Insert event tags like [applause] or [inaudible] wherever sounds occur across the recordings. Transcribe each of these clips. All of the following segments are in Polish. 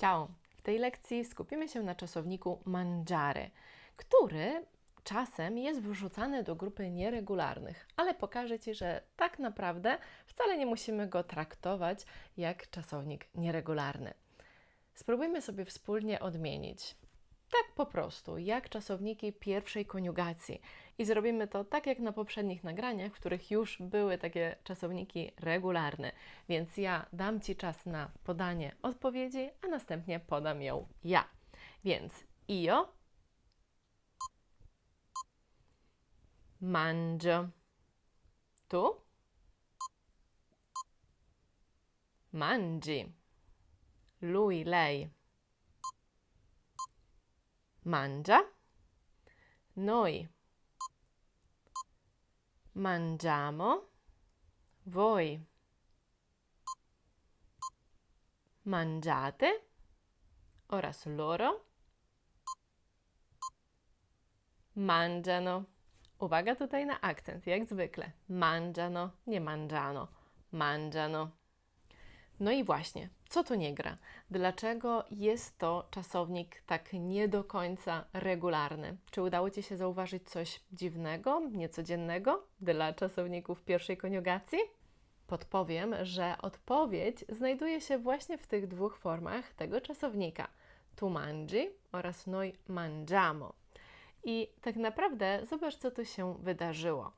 Ciao! W tej lekcji skupimy się na czasowniku mangiare, który czasem jest wrzucany do grupy nieregularnych, ale pokażę Ci, że tak naprawdę wcale nie musimy go traktować jak czasownik nieregularny. Spróbujmy sobie wspólnie odmienić. Tak po prostu, jak czasowniki pierwszej koniugacji. I zrobimy to tak jak na poprzednich nagraniach, w których już były takie czasowniki regularne. Więc ja dam Ci czas na podanie odpowiedzi, a następnie podam ją ja. Więc io mangio. Tu mangi. Lui, lei mangia, noi mangiamo, voi mangiate, oraz loro mangiano. Uwaga tutaj na akcent, jak zwykle. Mangiano, nie mangiano. Mangiano. No i właśnie, co tu nie gra? Dlaczego jest to czasownik tak nie do końca regularny? Czy udało Ci się zauważyć coś dziwnego, niecodziennego dla czasowników pierwszej koniugacji? Podpowiem, że odpowiedź znajduje się właśnie w tych dwóch formach tego czasownika. Tu mangi oraz noi mangiamo. I tak naprawdę zobacz, co tu się wydarzyło.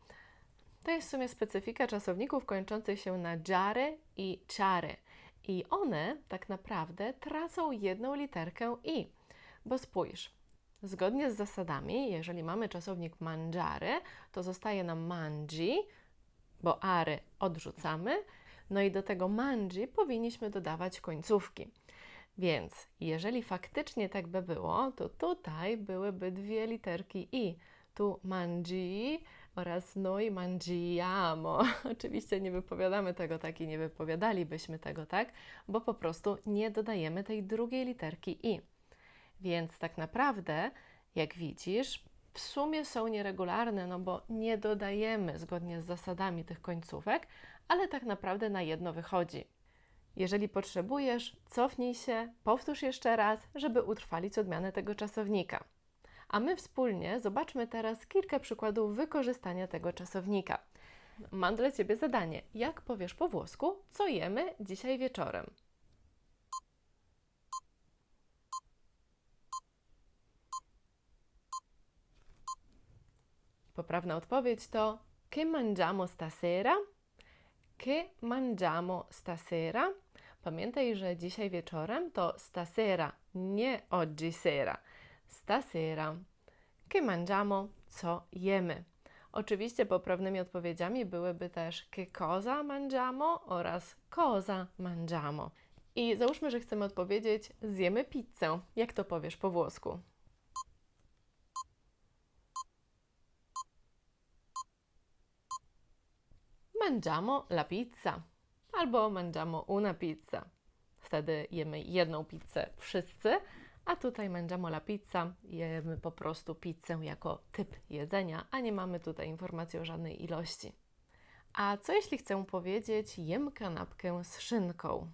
To jest w sumie specyfika czasowników kończących się na dziary i ciary. I one tak naprawdę tracą jedną literkę i. Bo spójrz, zgodnie z zasadami, jeżeli mamy czasownik mangiare, to zostaje nam mangi, bo ary odrzucamy, no i do tego mangi powinniśmy dodawać końcówki. Więc jeżeli faktycznie tak by było, to tutaj byłyby dwie literki i. Tu mangi oraz noi mangiamo. [laughs] Oczywiście nie wypowiadamy tego tak i nie wypowiadalibyśmy tego tak, bo po prostu nie dodajemy tej drugiej literki i. Więc tak naprawdę, jak widzisz, w sumie są nieregularne, no bo nie dodajemy zgodnie z zasadami tych końcówek, ale tak naprawdę na jedno wychodzi. Jeżeli potrzebujesz, cofnij się, powtórz jeszcze raz, żeby utrwalić odmianę tego czasownika. A my wspólnie zobaczmy teraz kilka przykładów wykorzystania tego czasownika. Mam dla Ciebie zadanie. Jak powiesz po włosku, co jemy dzisiaj wieczorem? Poprawna odpowiedź to Che mangiamo stasera? Che mangiamo stasera? Pamiętaj, że dzisiaj wieczorem to stasera, nie oggi sera. Stasera. Che mangiamo? Co jemy? Oczywiście poprawnymi odpowiedziami byłyby też che cosa mangiamo oraz cosa mangiamo. I załóżmy, że chcemy odpowiedzieć zjemy pizzę. Jak to powiesz po włosku? Mangiamo la pizza albo mangiamo una pizza. Wtedy jemy jedną pizzę wszyscy, a tutaj mangiamo la pizza, jemy po prostu pizzę jako typ jedzenia, a nie mamy tutaj informacji o żadnej ilości. A co jeśli chcę powiedzieć jem kanapkę z szynką?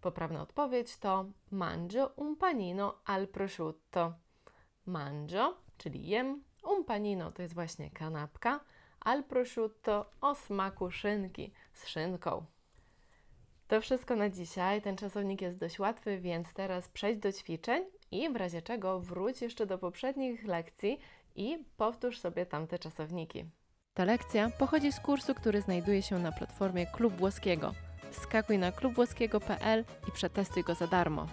Poprawna odpowiedź to mangio un panino al prosciutto. Mangio, czyli jem, un panino to jest właśnie kanapka, al prosciutto o smaku szynki z szynką. To wszystko na dzisiaj. Ten czasownik jest dość łatwy, więc teraz przejdź do ćwiczeń i w razie czego wróć jeszcze do poprzednich lekcji i powtórz sobie tamte czasowniki. Ta lekcja pochodzi z kursu, który znajduje się na platformie Klub Włoskiego. Skakuj na klubwłoskiego.pl i przetestuj go za darmo.